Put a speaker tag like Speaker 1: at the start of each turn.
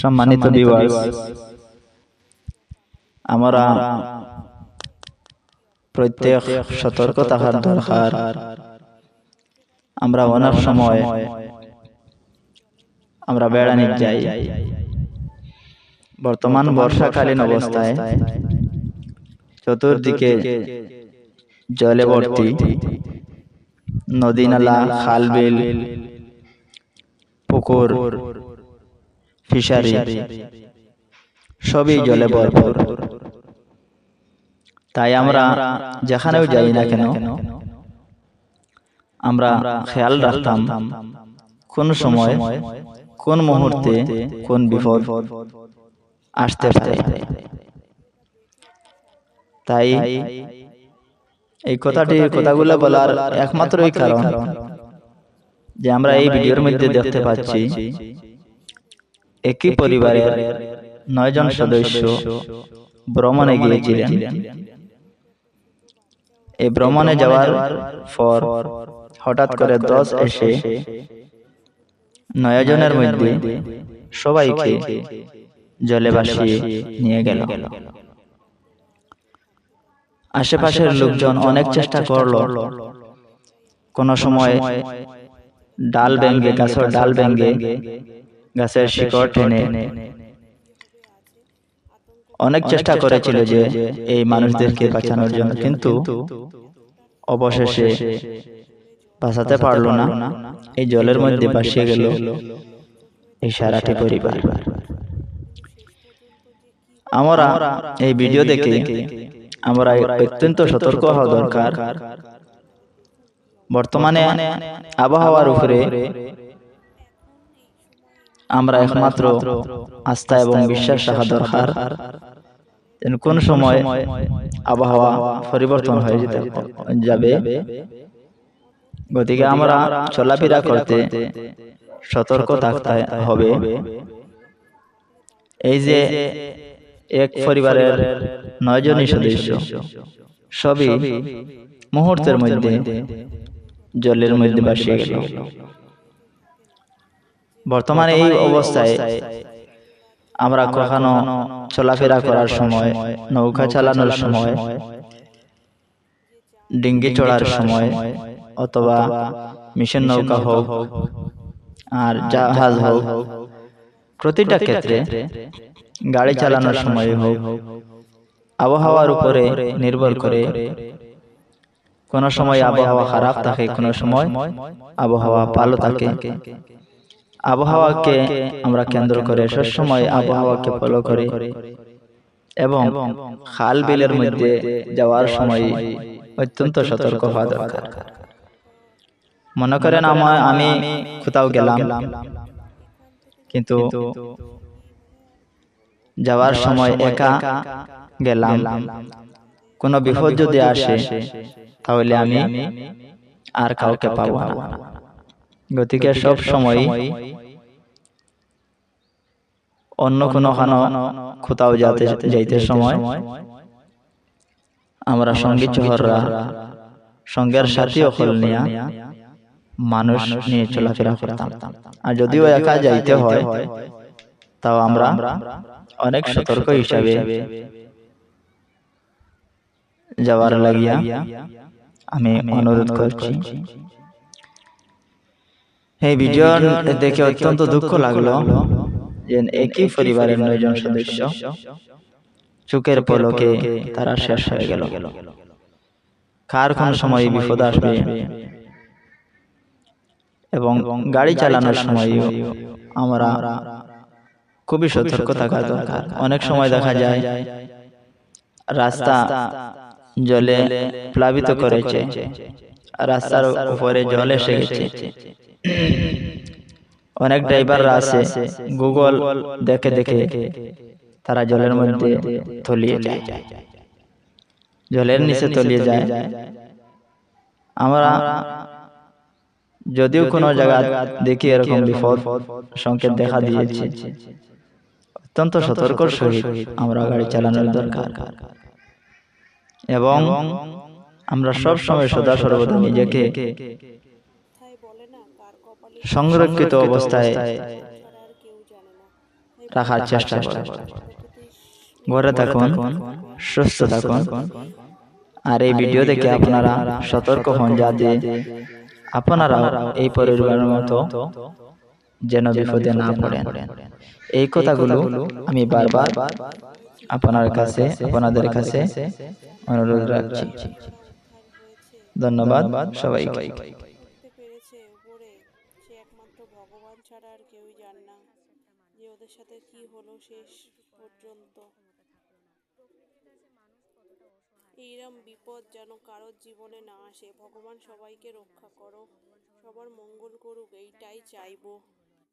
Speaker 1: সম্মানিত ভিউয়ার্স আমরা প্রত্যেক সতর্ক থাকার দরকার। আমরা অনেক সময় আমরা বেড়ানি যাই। বর্তমান বর্ষাকালীন অবস্থায় চতুর্দিকে জলে ভর্তি নদী নালা খাল বিল পুকুর ফিশারি। সবই জলে ভরপুর। তাই আমরা যেখানেও যাই না কেন আমরা খেয়াল রাখতাম কোন সময় কোন মুহূর্তে কোন বিপদ আসতে পারে। তাই এই কথাটি কথাগুলো বলার একমাত্রই কারণ যে আমরা এই ভিডিওর মধ্যে দেখতে পাচ্ছি। একই পরিবারের নয়জন সদস্য ভ্রমণে গিয়েছিলেন। এই ভ্রমণে যাওয়ার পর হঠাৎ করে দশ এসে নয়জনের মধ্যে সবাইকে জলে ভাসিয়ে নিয়ে গেল। আশেপাশের লোকজন অনেক চেষ্টা করল। কোন সময় ডাল ভেঙ্গে গাছের ডাল ভেঙ্গে গাছের শিকড় টেনে অনেক চেষ্টা করেছিল যে এই মানুষদেরকে বাঁচানোর জন্য কিন্তু অবশেষে বাঁচাতে পারল না। এই জলের মধ্যে ভাসিয়ে গেল এই সারাটি পরিবার। আমরা এই ভিডিও দেখে আমরা অত্যন্ত সতর্ক হওয়া দরকার। বর্তমানে আবহাওয়ার উপরে আমরা একমাত্র আস্থা এবং বিশ্বাস রাখা দরকার। কোন সময় আবহাওয়া পরিবর্তন হয়ে যেতে যাবে। গতিকে আমরা চলাফেরা করতে সতর্ক থাকতে হবে। এই যে এক পরিবারের নয়জনই সদস্য সবই মুহূর্তের মধ্যে জলের মধ্যে ভাসিয়ে গেল। বর্তমানে এই অবস্থায় আমরা কখনো চলাফেরা করার সময় নৌকা চালানোর সময় ডিঙ্গি চড়ার সময় অথবা মিশন নৌকা হোক আর জাহাজ হোক প্রতিটা ক্ষেত্রে গাড়ি চালানোর সময় হোক আবহাওয়ার উপরে নির্ভর করে কোন সময় আবহাওয়া খারাপ থাকে কোন সময় আবহাওয়া ভালো থাকে। আবহাওয়াকে আমরা কেন্দ্র করে সবসময় আবহাওয়াকে ফলো করে। এবং খাল বিলের মধ্যে যাওয়ার সময় অত্যন্ত সতর্ক হওয়া দরকার। মনে করেন আমার আমি কোথাও গেলাম। কিন্তু যাওয়ার সময় একা গেলাম। কোনো বিপদ যদি আসে তাহলে আমি আর কাউকে পাবো না। গতিকে সব সময় অন্য কোনো কোথাও যাতে যাইতে সময় আমরা সঙ্গী চহররা সঙ্গের সাথী অকল নিয়া মানুষ নিয়ে চলাফেরা করতাম। আর যদিও একা যাইতে হয় তাও আমরা অনেক সতর্ক হিসাবে যাওয়ার লাগিয়া আমি অনুরোধ করছি। এই ভিডিও দেখে অত্যন্ত দুঃখ লাগল যে একই পরিবারের নয়জন সদস্য চোখের পলকে তারা শেষ হয়ে গেল। কার কোন সময় বিপদ আসবে? এবং গাড়ি চালানোর সময় আমরা খুবই সতর্ক থাকা দরকার। অনেক সময় দেখা যায় রাস্তা জলে প্লাবিত করেছে। রাস্তার উপরে জল এসে গেছে। অনেক ড্রাইভাররা আছে গুগল দেখে দেখে তারা জলের মধ্যে তলিয়ে যায়। জলের নিচে তলিয়ে যায়। আমরা যদিও কোনো জায়গা দেখি এরকম বিপদ সংকেত দেখা দিয়েছে। অত্যন্ত সতর্ক সহিত আমরা গাড়ি চালানোর দরকার। এবং আমরা সব সময় সদা সর্বদা নিজেকে সংরক্ষিত অবস্থায় রাখার চেষ্টা করুন ঘরে থাকুন সুস্থ থাকুন। আর এই ভিডিও দেখে আপনারা সতর্ক হন যাতে আপনারা এই পরিবারের মতো যেন বিপদে না পড়েন। এই কথাগুলো আমি বারবার আপনার কাছে আপনাদের কাছে অনুরোধ রাখছি। ধন্যবাদ। সবাইকে
Speaker 2: করতে পেরেছে উপরে সে একমাত্র ভগবান ছাড়া আর কেউই জান না যে ওদের সাথে কি হলো শেষ পর্যন্ত। এইরম বিপদ যেন কারোর জীবনে না আসে। ভগবান সবাইকে রক্ষা করো, সবার মঙ্গল করুক, এইটাই চাইব।